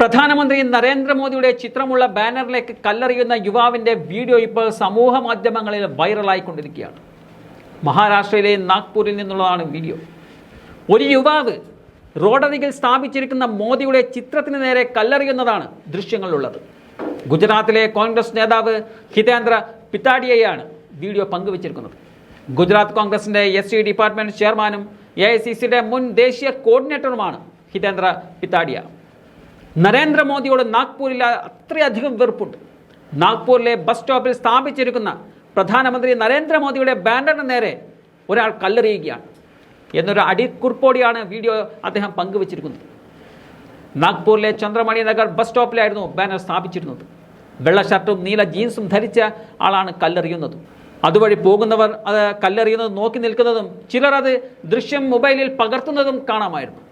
പ്രധാനമന്ത്രി നരേന്ദ്രമോദിയുടെ ചിത്രമുള്ള ബാനറിലേക്ക് കല്ലെറിയുന്ന യുവാവിന്റെ വീഡിയോ ഇപ്പോൾ സമൂഹ മാധ്യമങ്ങളിൽ വൈറലായിക്കൊണ്ടിരിക്കുകയാണ്. മഹാരാഷ്ട്രയിലെ നാഗ്പൂരിൽ നിന്നുള്ളതാണ് വീഡിയോ. ഒരു യുവാവ് റോഡരികിൽ സ്ഥാപിച്ചിരിക്കുന്ന മോദിയുടെ ചിത്രത്തിന് നേരെ കല്ലെറിയുന്നതാണ് ദൃശ്യങ്ങളിലുള്ളത്. ഗുജറാത്തിലെ കോൺഗ്രസ് നേതാവ് ഹിതേന്ദ്ര പിത്താഡിയയാണ് വീഡിയോ പങ്കുവച്ചിരിക്കുന്നത്. ഗുജറാത്ത് കോൺഗ്രസിന്റെ എസ് ഡിപ്പാർട്ട്മെന്റ് ചെയർമാനും എ മുൻ ദേശീയ കോർഡിനേറ്ററുമാണ് ഹിതേന്ദ്ര പിത്താഡിയ നരേന്ദ്രമോദിയോട് നാഗ്പൂരിൽ അത്രയധികം വെറുപ്പുണ്ട്. നാഗ്പൂരിലെ ബസ് സ്റ്റോപ്പിൽ സ്ഥാപിച്ചിരിക്കുന്ന പ്രധാനമന്ത്രി നരേന്ദ്രമോദിയുടെ ബാനറിന് നേരെ ഒരാൾ കല്ലെറിയുകയാണ്. എന്നൊരു അടിക്കുറിപ്പോടിയാണ് വീഡിയോ അദ്ദേഹം പങ്കുവച്ചിരിക്കുന്നത്. നാഗ്പൂരിലെ ചന്ദ്രമണി നഗർ ബസ് സ്റ്റോപ്പിലായിരുന്നു ബാനർ സ്ഥാപിച്ചിരുന്നത്. വെള്ള ഷർട്ടും നീല ജീൻസും ധരിച്ച ആളാണ് കല്ലെറിയുന്നത്. അതുവഴി പോകുന്നവർ അത് കല്ലെറിയുന്നത് നോക്കി നിൽക്കുന്നതും ചിലർ അത് ദൃശ്യം മൊബൈലിൽ പകർത്തുന്നതും കാണാമായിരുന്നു.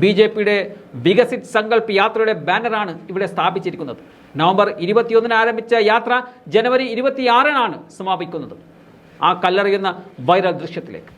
ബി ജെ പിയുടെ വികസിത് സങ്കല്പ് യാത്രയുടെ ബാനറാണ് ഇവിടെ സ്ഥാപിച്ചിരിക്കുന്നത്. നവംബർ ഇരുപത്തിയൊന്നിന് ആരംഭിച്ച യാത്ര ജനുവരി ഇരുപത്തിയാറിനാണ് സമാപിക്കുന്നത്. ആ കല്ലറിയുന്ന വൈറൽ ദൃശ്യത്തിലേക്ക്.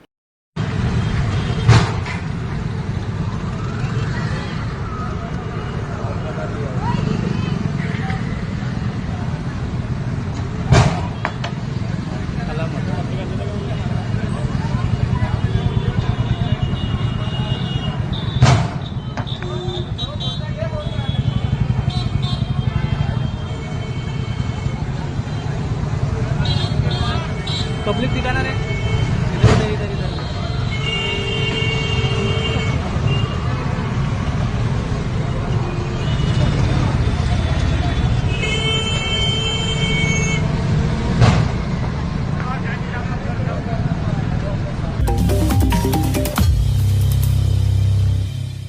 पब्लिक दिखाना रहे।